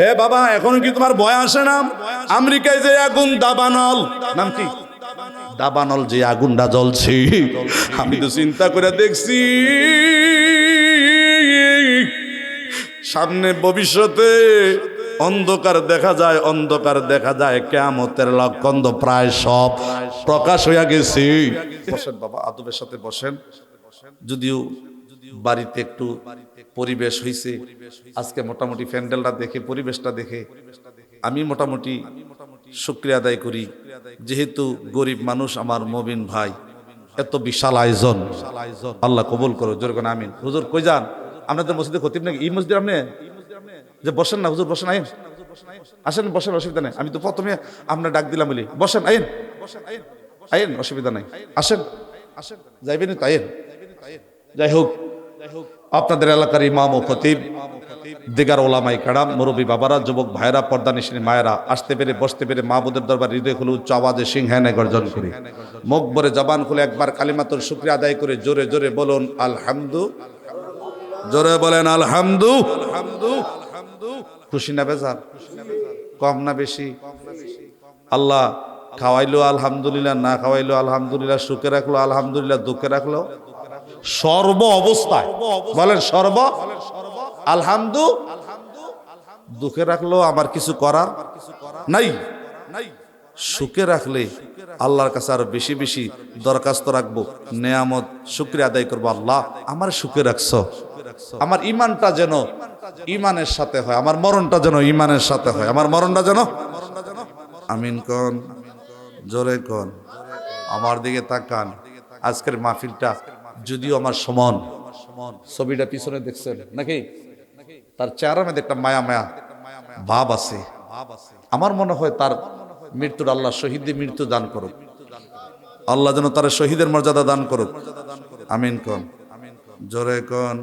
হে বাবা, এখনও কি তোমার ভয় আসে না? আমেরিকায় যে আগুন, দাবানল। নাম কি? দাবানল যে আগুনটা জ্বলছে। আমি তো চিন্তা করে দেখছি, সামনে ভবিষ্যতে অন্ধকার দেখা যায়, অন্ধকার দেখা যায় কেমতের লক্ষণ প্রায় সব প্রকাশ হইয়া গেছে। বসেন বাবা, আদবের সাথে বসেন। যদিও বাড়িতে একটু পরিবেশ হয়েছে আজকে মোটামুটি প্যান্ডেলটা দেখে, পরিবেশটা দেখে আমি মোটামুটি শুক্রিয়া আদায় করি। যেহেতু গরিব মানুষ আমার মবিন ভাই, এত বিশাল আয়োজন। আল্লাহ কবুল করো, জোর করে আমিন। হুজুর কই যান? আপনাদের মসজিদে খতিব নাকি? এই মসজিদ আপনি? যে বসেন না, হুজুর বসেন, আইন। আসেন, বসেন, অসুবিধা নেই। আমি তো প্রথমে আপনার ডাক দিলাম বলি, বসেন, আইন। আইন, অসুবিধা নাই। আসেন। আসেন যাইবেন তো, আইন। যাই হোক। আপনাদের এলাকার ইমাম ও খতিব, দিগার ওলামাই কাড়াম মুরব্বী বাবারা, যুবক ভাইরা পর্দা নিশিনী মায়েরা, আসতে পেরে বসতে পেরে মা বোধের দরবার হৃদয় খুলে উচ্চ আওয়াজে সিংহানে গর্জন করি। মুখ ভরে জবান খুলে একবার কালিমাতর শুক্রিয়া আদায় করে জোরে জোরে বলুন, আলহামদু জোরে বলেন, আলহামদু খুশি না বেজার? কম না বেশি? আল্লাহ খাওয়াইলো আলহামদুলিল্লাহ, না খাওয়াইলো আলহামদুলিল্লাহ, সুখে রাখল আলহামদুলিল্লাহ, দুঃখে রাখল? সর্ব অবস্থায়। বলেন সর্ব। আলহামদু। দুঃখে রাখল আমার কিছু করার নাই। সুখে রাখলে আল্লাহর কাছে আরও বেশি বেশি দরখাস্ত রাখব। নেয়ামত, শুক্রিয়া আদায় করব আল্লাহ। আমার সুখে রাখছো। আমার ইমানটা যেন ইমানের সাথে হয়। আমার মরণটা যেন ইমানের সাথে হয়। আমার মরণটা যেন আমিন কন, জোরে কন। আমার দিকে তাকান। আজকের মাহফিলটা যদিও আমার সমান। ছবিটা পিছনে দেখছেন? নাকি? তার চেহারা মধ্যে একটা মায়া মায়া ভাব আছে। আমার মনে হয় তার মৃত্যুর আল্লাহ শহীদে মৃত্যু দান করুক। আল্লাহ যেন তার শহীদের মর্যাদা দান করুক। আমিন কন। জোরে কন।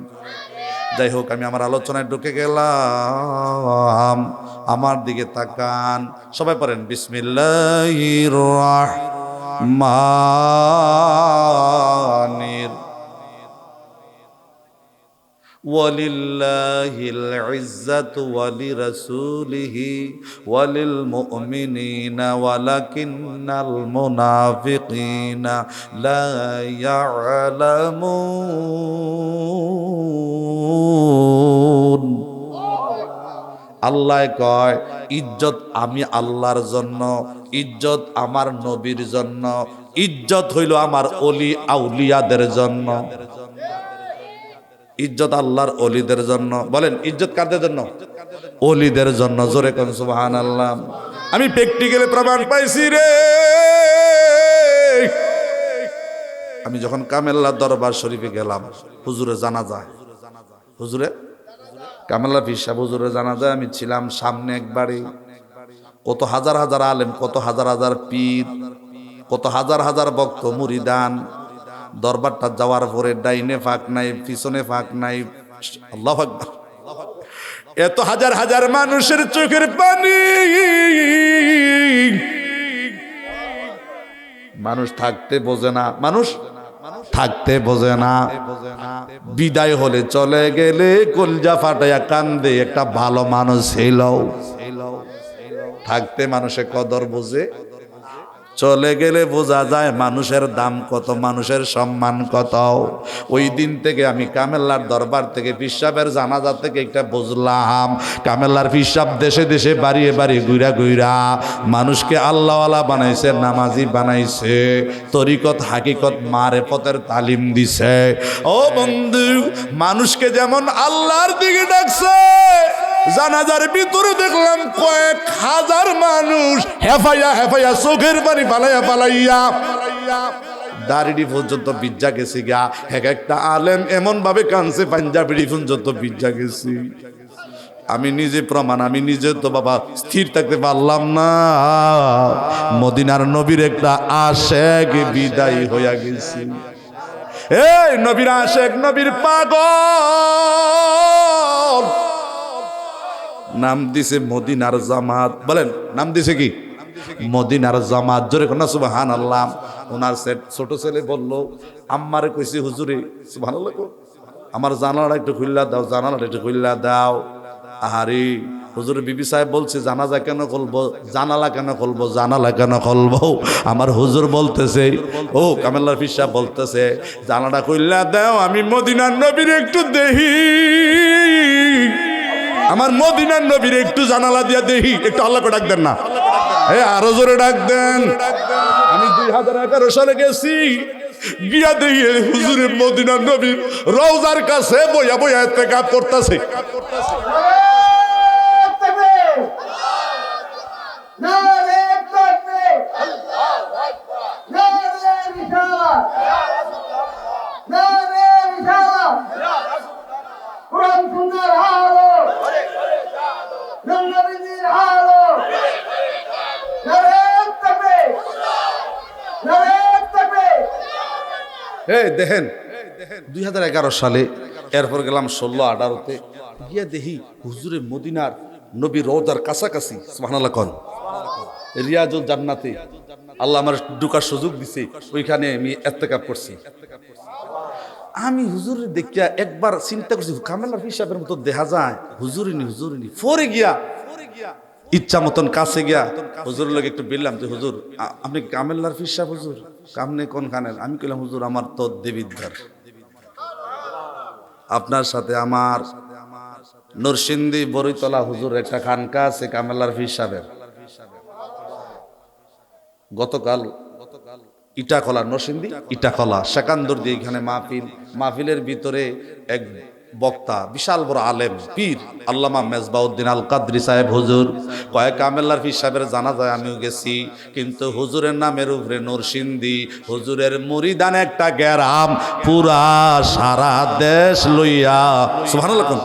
যাই হোক, আমি আমার আলোচনায় ঢুকে গেলাম। আমার দিকে তাকান। সবাই পারেন বিসমিল্লাহির রহমানির ولله العزة ولرسوله وللمؤمنين ولكن المنافقين لا يعلمون আল্লাহ কয় ইজ্জত আমি আল্লাহর জন্য ইজ্জত আমার নবীর জন্য ইজ্জত হইল আমার অলি আউলিয়াদের জন্য ইজ্জত আল্লাহর অলিদের জন্য। বলেন, ইজ্জত কাদের জন্য? অলিদের জন্য, জোরে কোন সুবহান আল্লাহ আমি প্র্যাকটিক্যালি প্রমাণ পাইছি রে। আমি যখন কামেল্লা দরবার শরীফে গেলাম হুজুরে জানা যায় হুজুরে? কামেল্লা ফিসা হুজুরে জানা যায় আমি ছিলাম সামনে একবারে কত হাজার হাজার আলেম, কত হাজার হাজার পীর, কত হাজার হাজার ভক্ত, মুরিদান। দরবারটা যাওয়ার পরে ডাইনে ফাঁক নাই, পিছনে ফাঁক নাই। আল্লাহ এত হাজার হাজার মানুষের চোখের পানি। মানুষ থাকতে বোঝে না। মানুষ থাকতে বোঝে না। বিদায় হলে চলে গেলে কলজা ফাটাইয়া কান্দে, একটা ভালো মানুষ ছিল থাকতে মানুষের কদর বোঝে। চলে গেলে বোঝা যায় মানুষের দাম কত, মানুষের সম্মান কত। ওই দিন থেকে আমি কামেল্লার দরবার থেকে, পিসাবের জানাজা থেকে একটা বুঝলাম, কামেল্লার পিসাব দেশে দেশে বাড়িয়ে বাড়িয়ে গুইরা গুইরা মানুষকে আল্লাহওয়ালা বানাইছে, নামাজি বানাইছে, তরিকত, হাকিকত মারে পথের তালিম দিছে। ও বন্ধু, মানুষকে যেমন আল্লাহর দিকে ডাকছে জানাজার ভিতরে দেখলাম কয়েক হাজার মানুষ হেফাইয়া হেফাইয়া চোখের পানি পালাইয়া পালাইয়া দাড়িডি পর্যন্ত বিজ্জা গেছি গা। এক একটা আলেম এমন ভাবে কানছে পর্যন্ত বিজ্জা গেছি। আমি নিজে প্রমাণ, আমি নিজে তো বাবা স্থির থাকতে পারলাম না। মদিনার নবীর একটা আশেক বিদায় হইয়া গেছি। এই নবীর আশেক, নবীর পাগল। নাম দিছে মদিনার জামাত। বলেন, নাম দিছে কি? মদিনার জামাত। জোরে কোনা সুবাহান আল্লাহ ওনার ছোট ছেলে বলল, আম্মারে কইছে, হুজুরে ভালো কো। আমার জানালাটা একটু খুললা দাও, জানালাটা একটু খুললা দাও। আহারে, হুজুর বিবি সাহেব বলছে, জানাজা কেন খুলবো, জানালা কেন খুলবো, জানালা কেন খুলবো? আমার হুজুর বলতেছে, ও, কামেল্লার ফির সাহেব বলতেছে, জানালা খুললা দাও, আমি মদিনার নবীর একটু দেহি আমার মদিনার নবীর একটু জানালা দিয়া দেখি, একটু আল্লাহকে ডাক দেন না। এ, আরও জোরে ডাক দেন। আমি দুই হাজার এগারো সালে গেছি, গিয়া দেখি হুজুরের মদিনার নবীর রওজার কাছে বইয়া বইয়া এতে কাপ করতেছে। দেখেন, দুই হাজার এগারো সালে এরপর গেলাম ষোলো, আঠারোতে। গিয়া দেখি হুজুরে মদিনার নবী রোজার কাছাকাছি, সুবহানাল্লাহ কন। রিয়াজুল জান্নাতে। আল্লাহ আমার ঢুকার সুযোগ দিছে, ওইখানে আমি এত্তেকাপ করছি। আমি হুজুরের দেখিয়া একবার চিন্তা করছি, কামেলার হিসাবের মতো দেখা যায়, হুজুরিনি হুজুরিনি। ফরে গিয়া ইচ্ছা মতন কাছে গিয়া হুজুর লোক একটু বললাম যে, হুজুর আপনি কামেল্লার ফিসাব হুজুর? কামনে কোন খানের আমি কইলাম, হুজুর, আমার তো দেবিদ্বার আপনার সাথে আমার নরসিংদী বরিতলা হুজুর একটা খানকা আছে কামেল্লার ফিসাবের গতকাল ইটাখলা নরসিংদী, ইটাখলা, সেকান্দর দিয়ে এখানে মাহফিল, মাহফিলের ভিতরে এক বক্তা, বিশাল বড় আলেম, পীর, আল্লামা মেজবাউদ্দিন আল কাদরি সাহেব, হুজুর। কয়েক আমেল্লার পীর সাহেবের জানা যায় আমিও গেছি, কিন্তু হুজুরের নামের উপরে নরসিংদী হুজুরের মুরিদান একটা গ্যারাম পুরা সারা দেশ লইয়া কোন?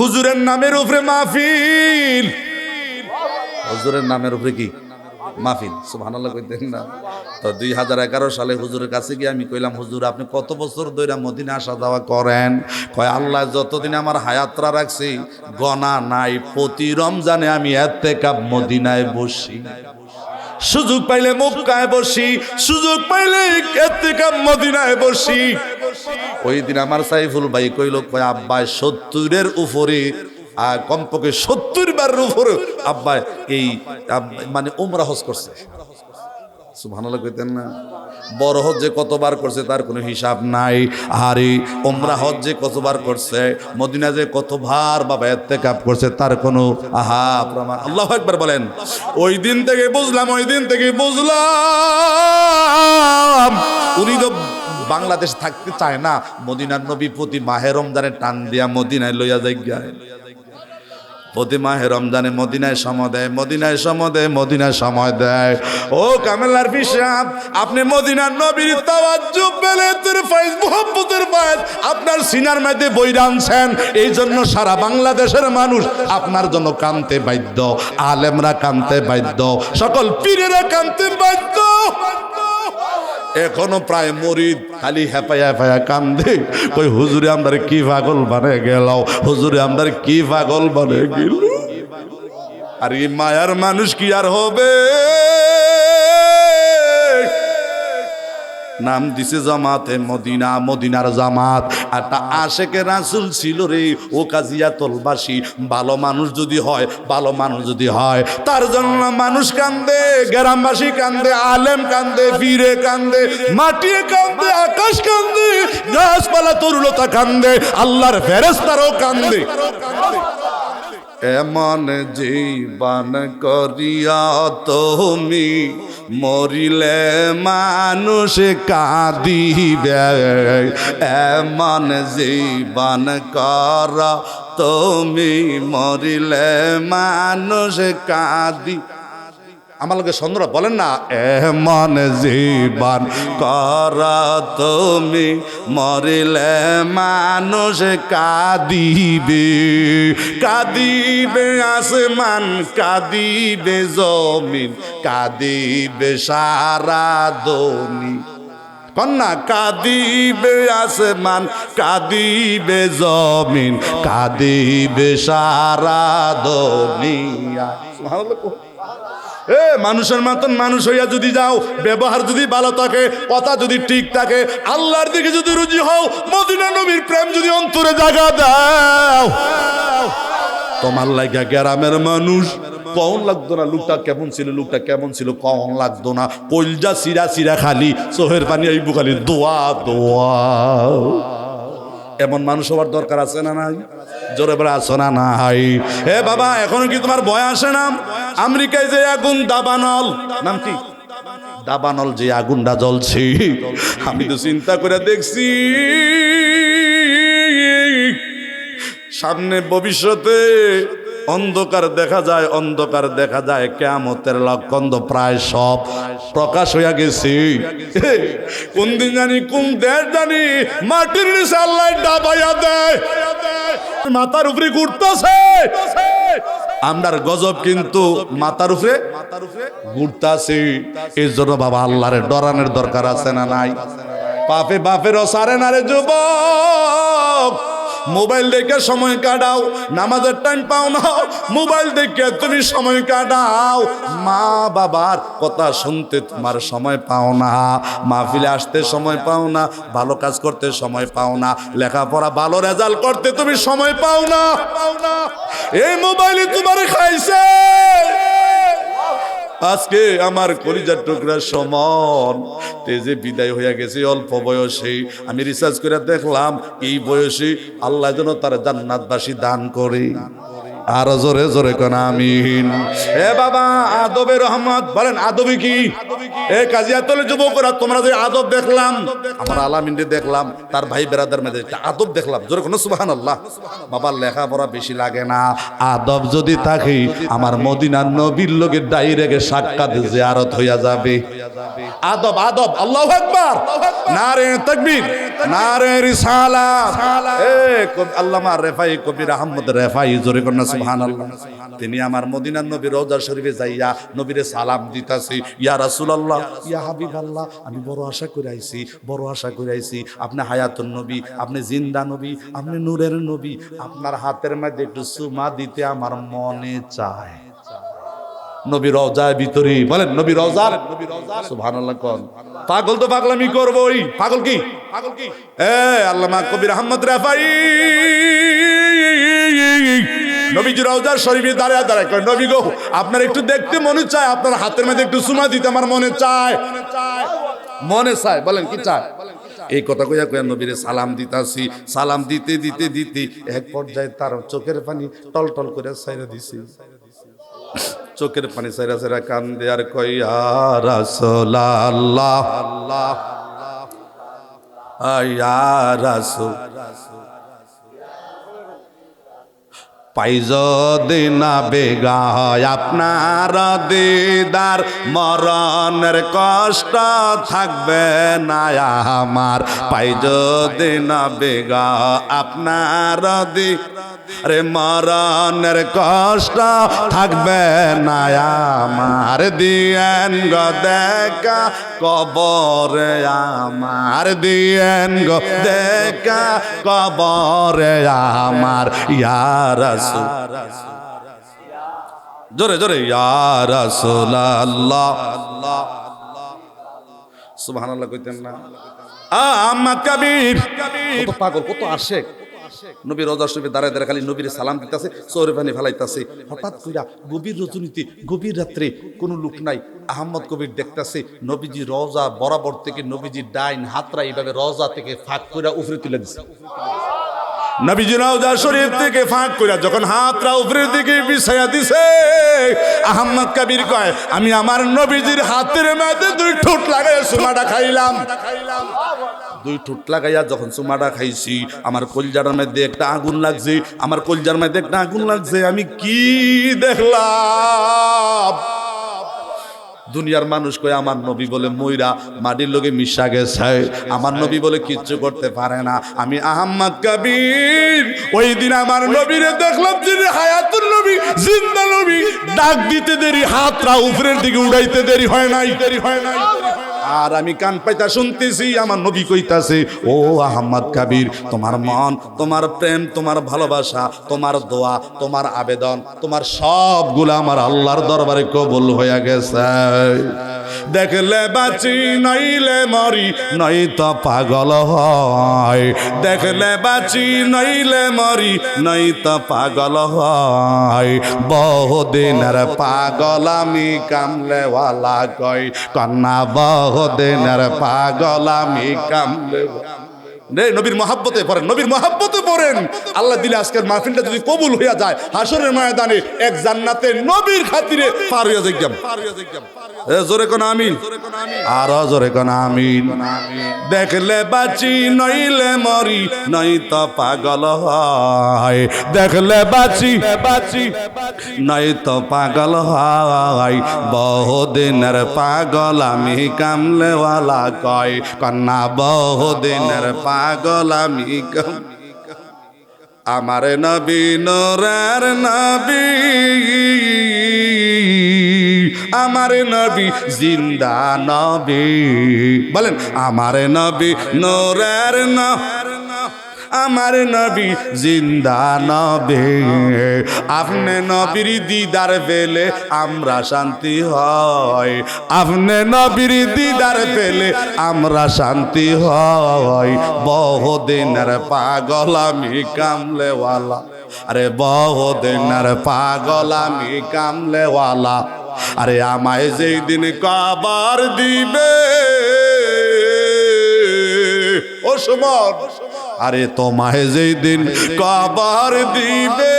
হুজুরের নামের উপরে মাহফিল। হুজুরের নামের উপরে কি? মাহফিল, সুবহানাল্লাহ কইতেন না। তো দুই হাজার এগারো সালে হুজুরের কাছে গিয়ে আমি কইলাম, হুজুর, আপনি কত বছর ধরে মদিনা আসা যাওয়া করেন? কয়, আল্লাহ, যতদিন আমার হায়াত্রা রাখছি, গনা নাই, প্রতি রমজানে আমি এতে কাপ মদিনায় বসি। সুযোগ পাইলে মক্কায় বসি, সুযোগ পাইলে এতে কাপ মদিনায় বসি। ওই দিন আমার সাইফুল ভাই কইল, কয়, আব্বাই, সত্তরের উপরে আর কমপক্ষে সত্তর বারের উপরে আব্বাই এই মানে উমরা হজ করছে। না, বড় হজ যে কতবার করছে তার কোনো হিসাব নাই। আর এই ওমরা হজ যে কতবার করছে, মদিনা যে কতবার বাবা এতে কাপ করছে তার কোনো আহা আল্লাহ একবার বলেন, ওই দিন থেকে বুঝলাম, ওই দিন থেকে বুঝলাম, উনি তো বাংলাদেশ থাকতে চায় না, মদিনার নবী প্রতি মাহে রমজানে টান দিয়া মদিনায় লইয়া যাই প্রতি মাহে রমজানে মদিনায় সময় দেয়, মদিনায় সময় দেয়, মদিনায় সময় দেয়। ও কামেলার পিসাব আপনি মদিনার নবীর তাওয়াজ্জু পেলে আপনার সিনার মধ্যে বই আনছেন। এই জন্য সারা বাংলাদেশের মানুষ আপনার জন্য কানতে বাধ্য, আলেমরা কানতে বাধ্য, সকল পীরেরা কানতে বাধ্য। এখনও প্রায় মরিদ খালি হেপায়া হেপায়া কান্দে। কই, হুজুরে, আমদার কি পাগল বানে গেল হুজুরে, আমদার কি পাগল বানে গেল? আর, এই মায়ার মানুষ কি আর হবে? নাম দিছে জামাতে মদিনা, মদিনার জামাত। আর তা আশেকে রাসুল ছিল রে, ও কাজিয়া তলবাসী ভালো মানুষ যদি হয়, ভালো মানুষ যদি হয়, তার জন্য মানুষ কান্দে, গ্রামবাসী কান্দে, আলেম কান্দে ফিরে কান্দে মাটি কান্দে, আকাশ কান্দে, গাছপালা তরুলতা কান্দে, আল্লাহর ফেরেস্তারও কান্দে। এমন জীবন করিয়া তুমি মরিলে মানুষ কাঁদিবে। এমন জীবন কর তুমি মরিলে মানুষ কাঁদি আমার লোকে সন্ধ্যা বলেন না, এমন জীবন কর তুমি, মরিলে মানুষ কাঁদিবে কাঁদিবে আসমান, কাঁদিবে জমিন, কাঁদিবে সারা দনি কন্যা, কাঁদিবে আসমান, কাঁদিবে জমিন, কাঁদিবে সারা দুনিয়া। এ, মানুষের মতন মানুষ হইয়া যদি যাও, ব্যবহার যদি ভালো থাকে, কথা যদি ঠিক থাকে, আল্লাহর দিকে যদি রুজি হও, মদিনা নবীর প্রেম যদি অন্তরে জাগা দাও। তোমার লাগা গ্রামের মানুষ কখন লাগতো না, লোকটা কেমন ছিল, লোকটা কেমন ছিল কখন লাগতো না। কলজা সিরা সিরা খালি চোহের পানি আইব খালি দোয়া দোয়া। এমন মানুষ হওয়ার দরকার আছে না নাই? জোরে বেড়া আছো না নাই। এ বাবা, এখন কি তোমার ভয় আসে না? আমেরিকায় যে আগুন, দাবানল। নাম কি? দাবানল যে আগুনটা জ্বলছে। আমি তো চিন্তা করে দেখছি। সামনে ভবিষ্যতে অন্ধকার দেখা যায়, অন্ধকার দেখা যায় কেমতের লক্ষণ তো প্রায় সব প্রকাশ হইয়া গেছে। কোন দিন জানি, কোন দেশ জানি, মাটির নিচে আল্লাহ ডাবাইয়া দেয়। মাথার উপরে ঘুরতেছে। আমরার গজব কিন্তু মাথার উপরে ঘুরতাছে। এই জন্য বাবা আল্লাহরে ডরানোর দরকার আছে না নাই? পাপে বাপের সারে না রে যুবক। মোবাইল দেখে সময় কাটাও, নামাজের টাইম পাও না, মোবাইল দেখে তুমি সময় কাটাও। মা বাবার কথা শুনতে তোমার সময় পাও না, মাহফিলে আসতে সময় পাও না, ভালো কাজ করতে সময় পাও না, লেখাপড়া ভালো রেজাল্ট করতে তুমি সময় পাও না। এই মোবাইলে তোমার খাইছে। আজকে আমার কলিজার টুকরা সমান। তেজে বিদায় হয়ে গেছে, অল্প বয়সে আমি রিসার্চ করে দেখলাম, এই বয়সে আল্লাহ যেন তার জান্নাতবাসী দান করে। আরও জোরে জোরে কোন, আমিন। এ বাবা, আদবে রহমত। বলেন, আদবি কি? এ কাজিয়াতলে যুবকরা, তোমরা যে আদব দেখলাম, আমার আলামিনরে দেখলাম, তার ভাই বেরাদার মধ্যে আদব দেখলাম। জোরে কোনো সুবাহান আল্লাহ বাবার লেখাপড়া বেশি লাগে না। আদব যদি থাকে, আমার মদিনার নবীর লোকের ডাইরেক্ট সাক্ষাৎ জিয়ারত হইয়া যাবে। আদব আদব, আল্লাহু আকবার। নারে তাকবীর, নারে রিসালাত। এ আল্লামা রেফাই কবির আহমদ রেফাই, জোরে কন্যা তিনি আমার মদিনার নবী রওজা শরীফে যাইয়া নবীরে সালাম দিতাছি। ইয়া রাসূলুল্লাহ, ইয়া হাবিব আল্লাহ আমি বড় আশা করে আইছি, বড় আশা করে আইছি। আপনি হায়াতুন নবী, আপনি জিন্দা নবী, আপনি নূরের নবী। আপনার হাতের মধ্যে একটু সুমা দিতে আমার মনে চায়। নবী রওজার ভিতরে, বলেন নবী রওজার সুবহানাল্লাহ কোন। পাগল তো পাগলামি করবই। পাগল কি? পাগল কি? এ, আল্লামা কবির আহমদ রাফাই। নবীজি রওজার শরীফে দাঁড়ায় দাঁড়ায় কয় নবী গো আপনার একটু দেখতে মনে চায় আপনার হাতের মধ্যে একটু সুমা দিতে আমার মনে চায় মনে চায় বলেন কি চায় এই কথা কইয়া কইয়া নবীরে সালাম দিতাছি সালাম দিতে দিতে দিতে এক পর্যায়ে তার চোখের পানি টল টল করে সাইরা দিছি চোখের পানি সাইরা সাইরা কান দেয়ার কইয়া রাসূলুল্লাহ আল্লাহ আয়া রাসূল পাইজ দিনা বেগা আপনার দিদার মরণের কষ্ট থাকবে না আমার। পাইজ দিনা বেগা আপনার দি আরে মরণের কষ্ট থাকবে না আমার। দিয়েন গ দেখা কবরে আমার। দিয়েন গো দেখা কবরে আমার। ইয়ার জোরে জোরে কইতেন না। পাগল, কত রোজা শরীফে দাঁড়ায় খালি নবীর সালাম দিতেছে, চৌরে পানি ফেলাইতেছে। হঠাৎ কইরা গভীর রজনীতে, গভীর রাত্রে কোনো লোক নাই। আহমদ কবির দেখতেছে নবীজি রওজা বরাবর থেকে নবীজি ডাইন হাতরা এইভাবে রওজা থেকে ফাঁক কইরা উফরে তুলে দিছে। ফাঁক যখন হাতরা দিকে কবির কয়, আমি আমার হাতের দুই ঠোঁট লাগাই সুমাটা খাইলাম। দুই ঠোঁট লাগাইয়া যখন খাইছি, আমার কলজার মধ্যে একটা আগুন লাগছে, আমার কলজার মধ্যে একটা আগুন লাগছে, আমি কি দেখলাম? দুনিয়ার মানুষ কয়ে, আমার নবী বলে ময়রা মাটির লোকে মিশা গেছে। আমার নবী বলে কিচ্ছু করতে পারে না। আমি আহম্মদ কবির। ওই দিন আমার নবীরে দেখলাম যিনি হায়াতুর নবী, জিন্দা নবী। ডাক দিতে দেরি হাতরা উপরের দিকে উড়াইতে দেরি হয় নাই। দেরি হয় নাই। আর আমি কান পাইতা শুনতেছি, আমার নবী কইতাছে, ও আহমদ কাবির, তোমার মন, তোমার প্রেম, তোমার ভালোবাসা, তোমার দোয়া, তোমার আবেদন, তোমার সবগুলো আমার আল্লাহর দরবারে কবুল হয়ে গেছে। দেখলে বাঁচি, নইলে মরি, নই তো পাগল হয়। দেখলে বাঁচি, নইলে মরি, নই তো পাগল হয়। বহুদিনের পাগল আমি কামলেওয়ালা কই? কন্যা, বহুদিনের পাগল আমি কামলে রে নবীর মহাব্বতে পড়েন, নবীর মহাব্বতে পড়েন। আল্লাহ দিলে আজকের মাহফিলটা যদি কবুল হইয়া যায় হাসরের ময়দানে এক জান্নাতে নবীর খাতিরে পার হইয়া যাইতাম। এ জোরে কোন আমিন। আর জোরে কোন আমিন। দেখলে বাঁচি, নইলে মরি, নই তো পাগল হয়। দেখলে বাঁচি বাঁচি নই তো পাগল হয়। বহুদিনের পাগল আমি কামলেওয়ালা কয়। কন্যা, বহুদিনের পাগল আমি আমার নবী, নোরার নবী। আমার নবী জিন্দা নবী। বলেন, আমার নবী নোরার ন আমার নবী জিন্দা নবে। আপনি নবীর দিদার পেলে আমরা শান্তি হয়। আপনি নবীর দিদার পেলে আমরা শান্তি হয়। বহুদিনের পাগল আমি কামলেওয়ালা। আরে বহুদিনের পাগল আমি কামলেওয়ালা। আরে আমায় যেই দিন কাবার দিবে ও সমর আরে তোমায় যেই দিন কবর দিবে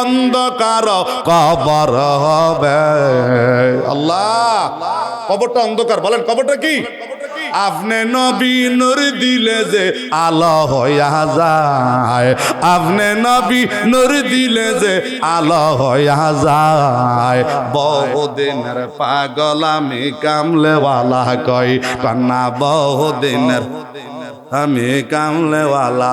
অন্ধকার কবর হবে। আল্লাহ কবরটা অন্ধকার বলেন কবরটা কি? আপনি নবী নূর দিলে যে আলো হইয়া যায়। আপনি নবী নূর দিলে যে আলো হইয়া যায়। বহুদিনের পাগল আমি কামলেওয়ালা কই কন্যা, বহুদিনের আমি কামলেওয়ালা।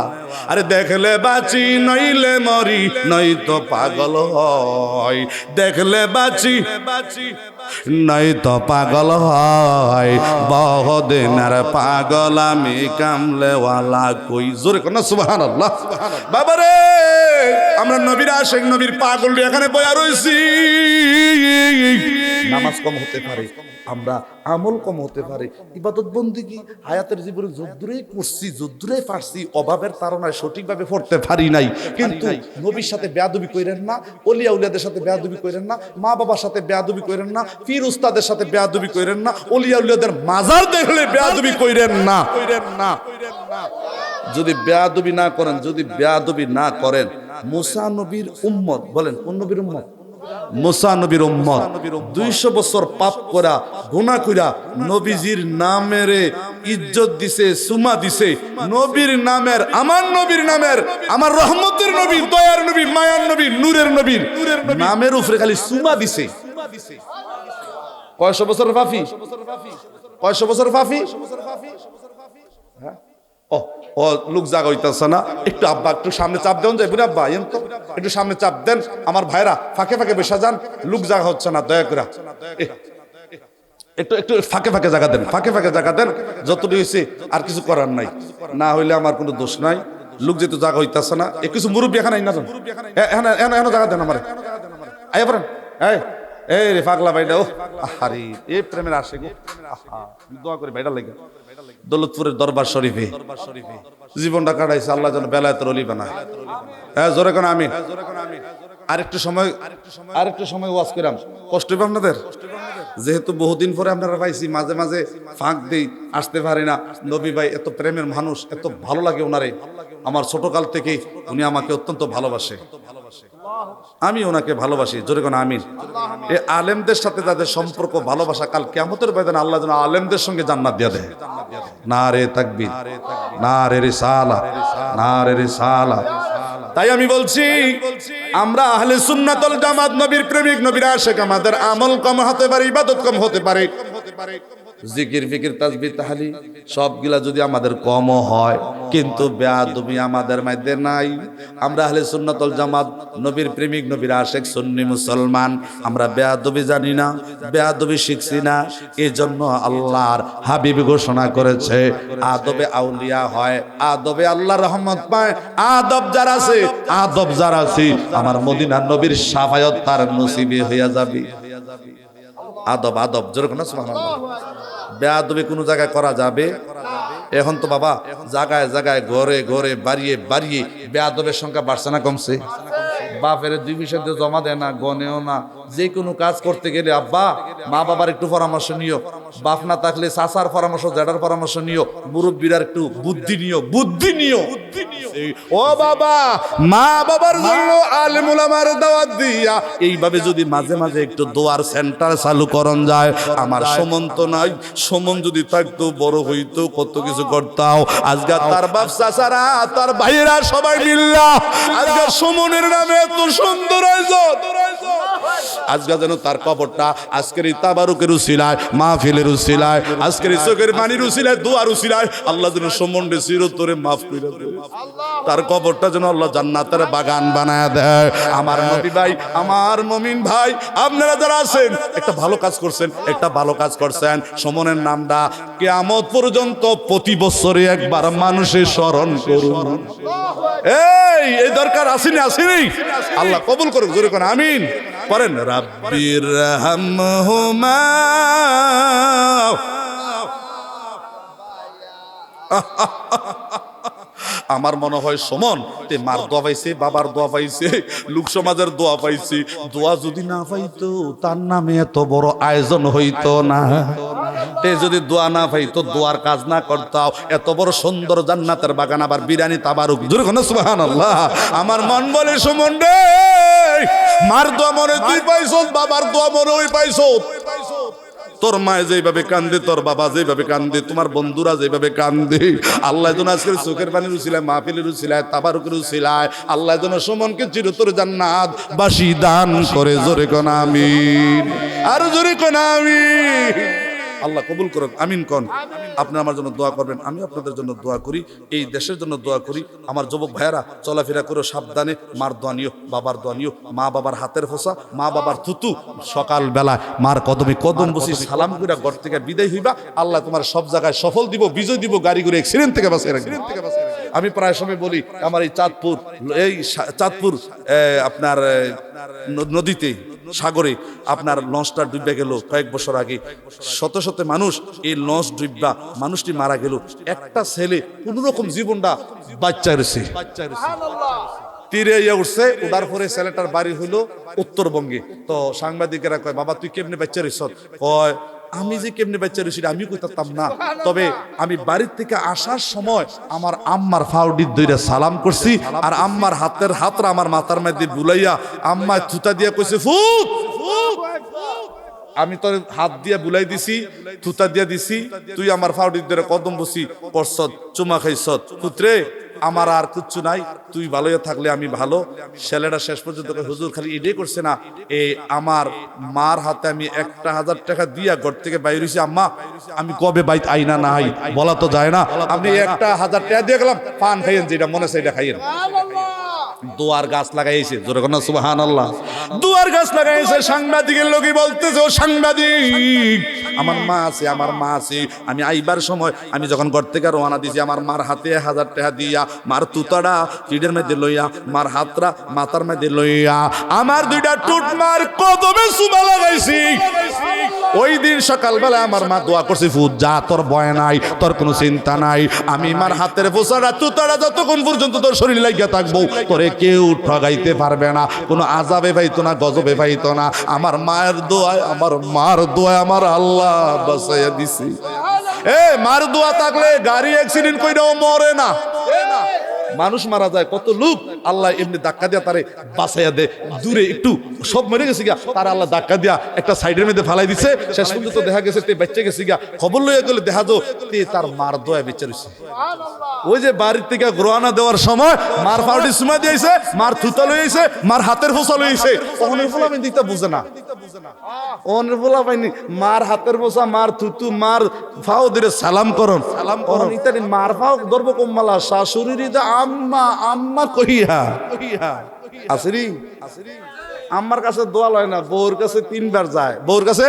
আরে দেখলে বাঁচি, নইলে মরি নই তো পাগল হয়। দেখলে বাঁচি বাঁচি নই তো পাগল হয়। বহুদিনের পাগল আমি কামলেওয়ালা কই? জোরে কোন সুবাহান আল্লাহ বাবারে, আমরা নবীর আশেক, নবীর পাগল এখানে বয়া রয়েছি নামাজ কম হতে পারে, আমরা আমল কম হতে পারে। ইবাদত বন্দিগি হায়াতের জীবনে যদ্দূরে করছি যদ্দূরে পারছি, অভাবের তারণায় সঠিকভাবে পড়তে পারি নাই। কিন্তু নবীর সাথে বেয়াদবি কইরেন না অলিয়া উলিয়াদের সাথে বেয়াদবি কইরেন না মা বাবার সাথে বেয়াদবি কইরেন না, পীর উস্তাদের সাথে বেয়াদবি কইরেন না অলিয়া উলিয়াদের মাজার দেখলে বেয়াদবি কইরেন না কইরেন না। যদি বেয়াদবি না করেন, যদি বেয়াদবি না করেন, মুসা নবীর উম্মত, বলেন কোন নবীর উম্মত? মুসা নবীর উম্মত। দুইশো বছর পাপ করা গুণা কইরা নবীজির নামের ইজ্জত দিছে, সুমা দিছে। নবীর নামের, আমার নবীর নামের, আমার রহমতের নবী, দয়ার নবী, মায়ার নবী, নূরের নবীর নামের উপরে খালি সুমা দিছে। কয়শো বছর ফাফি? কয়শো বছর ফাফি? হ্যাঁ? ও ও লোক জাগা হইতাছে না। একটু আব্বা, একটু সামনে চাপ দেন যাই বুড়ি আব্বা তো। একটু সামনে চাপ দেন। আমার ভাইরা ফাঁকে ফাঁকে বেসা যান। লোক জাগা হচ্ছে না, দয়া করে একটু একটু ফাঁকে ফাঁকে জায়গা দেন, ফাঁকে ফাঁকে জায়গা দেন। যতটুকু হয়েছে আর কিছু করার নাই। না হইলে আমার কোনো দোষ নাই। লোক যেহেতু জায়গা হইতাছে না, এ কিছু মুরব্বী এখানে না এখানে এখানে জায়গা দেন আমার। আয় পারেন এই এই রে পাগলা ভাইটা, ও, আহারি, এ প্রেমের আসে গো। দোয়া করে ভাইটা লাগে। দৌলতপুরের দরবার শরীফে। জীবনটা কাটাইছে, আল্লাহ যেন বেলায়েতের অলি বানায়। হ্যাঁ জোরে কোন আমি? আরেকটু সময় আরেকটু সময় ওয়াজ করাম কষ্ট হবে আপনাদের? যেহেতু বহুদিন পরে আপনারা পাইছি, মাঝে মাঝে ফাঁক দেই, আসতে পারি না। নবী ভাই এত প্রেমের মানুষ, এত ভালো লাগে ওনারে। আমার ছোটকাল থেকে উনি আমাকে অত্যন্ত ভালোবাসে। আমি ওনাকে ভালোবাসি। জোরে কোন আমিন? এ আলেমদের সাথে যাদের সম্পর্ক, ভালোবাসা, কাল কেমতের বেদন আল্লাহ যেন আলেমদের সঙ্গে জান্নাত দিয়ে দেয়। না রে তাকবীর, না রে রিসালা, না রে রিসালা। তাই আমি বলছি, আমরা আহলে সুন্নাতুল জামাত, নবীর প্রেমিক, নবীর আশেক আমাদের আমল কম হতে পারে, ইবাদত কম হতে পারে। জিকির, ফিকির, তাজবি, তাহালি, সবগুলা যদি আমাদের কমও হয়, কিন্তু বেয়াদবি আমাদের মধ্যে নাই। আমরা আহলে সুন্নাতুল জামাত, নবীর প্রেমিক, নবীর আশেক, সুন্নি মুসলমান, আমরা বেয়াদবি জানি না, বেয়াদবি শিখছি না। এই জন্য আল্লাহর হাবিব ঘোষণা করেছে, আদবে আউলিয়া হয়, আদবে আল্লাহ রহমত পায়। আদব যারা আছে, আদব যারা আছে, আমার মদিনার নবীর সাফায়ত তার নসিবে হইয়া যাবে। আদব আদব যেরকম না সুমান বেয়াদবি কোনো জায়গায় করা যাবে? এখন তো বাবা জায়গায় জায়গায় ঘরে ঘরে, বাড়িয়ে বাড়িয়ে বেআবের সংখ্যা বাড়ছে না, কমছে? বাপের দুই বিষয় জমা দেয় না, গনেও না যে কোনো কাজ করতে গেলে, আব্বা, মা বাবার একটু পরামর্শ নিও। বাপ না থাকলে চাচার পরামর্শ জেডার পরামর্শ নিও। মুরব্বীর একটু বুদ্ধি নিও বুদ্ধি নিও। ও বাবা, মা বাবার জন্য আলেমুল আমার দাওয়াত দিয়া। এইভাবে যদি মাঝে মাঝে একটু দোয়ার সেন্টার চালু করন যায়, আমার সমন তো নাই। সমন যদি থাকতো, বড় হইতো, কত কিছু করতাও। আজকে তার বাপ চাচারা, তার ভাইয়েরা সবাই মিল্লা। আজকে সমনের নামে এত সুন্দর আয়োজন। আজকে যেন তার কবরটা আজকের এই তাবারুকের উসিলায়, মাহফিলের উসিলায়, আজকের চোখের পানির উসিলায়, দোয়ার উসিলায়, আল্লাহ যেন সম্বন্ধে চিরতরে মাফ করে তার কবরটা যেন আল্লাহ জান্নাতের বাগান বানায় দেয়। আমার নবী ভাই, আমার মমিন ভাই, আপনারা যারা আছেন, একটা ভালো কাজ করছেন, একটা ভালো কাজ করছেন। সমনের নামটা কেয়ামত পর্যন্ত প্রতি বছরে একবার মানুষের স্মরণ করুন। এই এই দরকার আসেনি আসেনি। আল্লাহ কবুল করুক, জোরে কোন, আমিন। করেন। রাব্বির হামহুমা আমার মনে হয় সমন, তে মার দোয়া পাইছে, বাবার দোয়া পাইছে, লোক সমাজের দোয়া পাইছে। দোয়া যদি না পাইতো, তার নামে এত বড় আয়োজন হইতো না। তে যদি দোয়া না পাইতো, দোয়ার কাজ না করতাও। এত বড় সুন্দর জান্নাতের বাগান, আবার বিরিয়ানি, তাবারুক। জোরে কোন সুবহানাল্লাহ। আমার মন বলে, সুমন রে! মার দোয়া মনে তুই পাইছ বাবার দোয়া মনে ওই পাইছ তোর মায়ে যেভাবে কান্দে, তোর বাবা যেভাবে কান্দে, তোমার বন্ধুরা যেভাবে কান্দে, আল্লাহ যেন আজকে চোখের পানির উচিলায় মাহফিলের উচিলায় তাবারুকের উচিলায় আল্লাহ যেন সুমনকে চিরতর জান্নাত বাসি দান করে। জোরে কোন আমি আর জোরে কোন, আমিন। আল্লাহ কবুল করুন, আমিন কন। আপনি আমার জন্য দোয়া করবেন, আমি আপনাদের জন্য দোয়া করি, এই দেশের জন্য দোয়া করি। আমার যুবক ভাইয়েরা, চলাফেরা করে, সাবধানে, মার দোয়া নিও বাবার দোয়া নিও মা বাবার হাতের ফোসা, মা বাবার থুতু। সকাল বেলায় মার কদমে কদম বসি সালাম করে ঘর থেকে বিদায় হইবা, আল্লাহ তোমার সব জায়গায় সফল দিব, বিজয় দিব, গাড়ি করে এক্সিডেন্ট থেকে বাঁচিয়ে রাখবে। আমি প্রায় সময় বলি, আমার এই চাঁদপুর এই চাঁদপুর আপনার নদীতে সাগরে আপনার লঞ্চটা ডুববে গেল কয়েক বছর আগে। শত শত মানুষ এই লঞ্চ ডুববা মানুষটি মারা গেল। একটা ছেলে কোন রকম জীবনটা বাচ্চা রয়েছে। তীরে ইয়ে উঠছে উদার পরে ছেলেটার বাড়ি হইল উত্তরবঙ্গে। তো সাংবাদিকেরা কয়, বাবা, তুই কেমনি বাচ্চা রইছ কয় আমি যে কেমনে বাচ্চা রয়েছি আমি কইতাম না। তবে আমি বাড়ির থেকে আসার সময় আমার আম্মার ফাউডির দইরা সালাম করছি, আর আম্মার হাতের হাতরা আমার মাথার মধ্যে বুলাইয়া আম্মায় থুতা দিয়া কইছে ফুট আমি তোর হাত দিয়া বুলাই দিছি, থুতা দিয়া দিছি, তুই আমার ফাউডির ধরে কদম বসি করছত চুমা খাইছত। পুত্রে, আমার আর কিচ্ছু নাই, তুই ভালো থাকলে আমি ভালো। ছেলেটা শেষ পর্যন্ত হুজুর, খালি এটাই করছে না। এ আমার মার হাতে আমি একটা হাজার টাকা দিয়া ঘর থেকে বাইর হয়েছি আম্মা, আমি কবে বাইত আইনা না হাই বলা তো যায় না। আমি একটা হাজার টাকা দিয়ে গেলাম, পান খাইয়েন যেটা মনে সেটা খাইয়েন। দোয়ার গাছ লাগাইছে, জোরে কোন সুবাহান আল্লাহ দুয়ার গাছ লাগাইছে, সাংবাদিকের লোকই বলতেছে, ও সাংবাদিক, আমার মা আছে, আমার মা আছে। আমি আইবার সময়, আমি যখন ঘর থেকে রওনা দিছি, আমার মার হাতে হাজার টাকা দিয়া, মার তুতাটা পিঠের মধ্যে লইয়া, মার হাতরা মাথার মধ্যে লইয়া, আমার দুইটা টুট মার কদমে সুমা লাগাইছি। ওই দিন সকালবেলা আমার মা দোয়া করছে ফুট যা, তোর ভয় নাই, তোর কোনো চিন্তা নাই। আমি মার হাতের পোষাটা তুতারা যতক্ষণ পর্যন্ত তোর শরীর লাগিয়া থাকব, তোরে কেউ ঠগাইতে পারবে না। কোনো আজাবে পাইতো না, গজবে পাইতো না। আমার মায়ের দোয়ায়, আমার মার দোয়ায় আমার আল্লাহ বাসাইয়া দিছি। এ, মার দোয়া থাকলে গাড়ি অ্যাক্সিডেন্ট কইরাও মরে না। মানুষ মারা যায় কত লোক আল্লাহ এমনি ধাক্কা দিয়া তারে বাঁচাইয়া দে দূরে একটু সব মরে গেছে গিয়া তার আল্লাহ ধাক্কা দিয়া একটা সাইডের মধ্যে ফালাই দিছে। শেষ পর্যন্ত দেখা গেছে তে বাচ্চা গেছে গিয়া খবর লইয়া গেলে দেখা যাও তে তার মার দয়া বেঁচে রয়েছে ওই যে বাড়ির থেকে গ্রহানা দেওয়ার সময় মার ফাউটি সুমা দিয়েছে মার থুতা লইছে মার হাতের ওখানে ফল আমি দিতে বুঝে না। ওনের বলা পাইনি। মার হাতের বসা মার থুতু মার ফাও দিরে সালাম করন। সালাম করন। ইত্যাদি মার ফাও কম্মালা দা আম্মা আম্মা কইয়া কইয়া আসরি আসরি? আমার কাছে দোয়া লয় না বউর কাছে তিনবার যায়। বউর কাছে?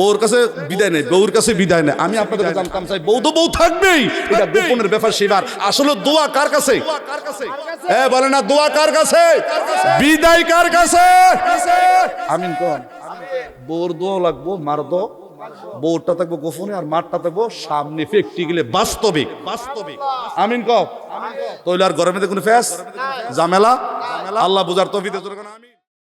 বউর কাছে? বিদায় নেই বউর কাছে বিদায় নেই আমি আপনাদের জানতাম চাই বউ তো বউ থাকবেই। এটা গোপনের ব্যাপার সেবার। আসলে দোয়া কার কাছে? হ্যাঁ বলে না দোয়া কার কাছে? বিদায় কার কাছে? আমিন কোন বউর দোয়া লাগবো মার দো বউরটা থাকব গোপনে আর মারটা থাকব সামনে ফেকটি গেলে বাস্তবিক। বাস্তবিক। আমিন কও? তৈলার গরমে কোনো ফেস? জামেলা আল্লাহ বুঝার তফিতে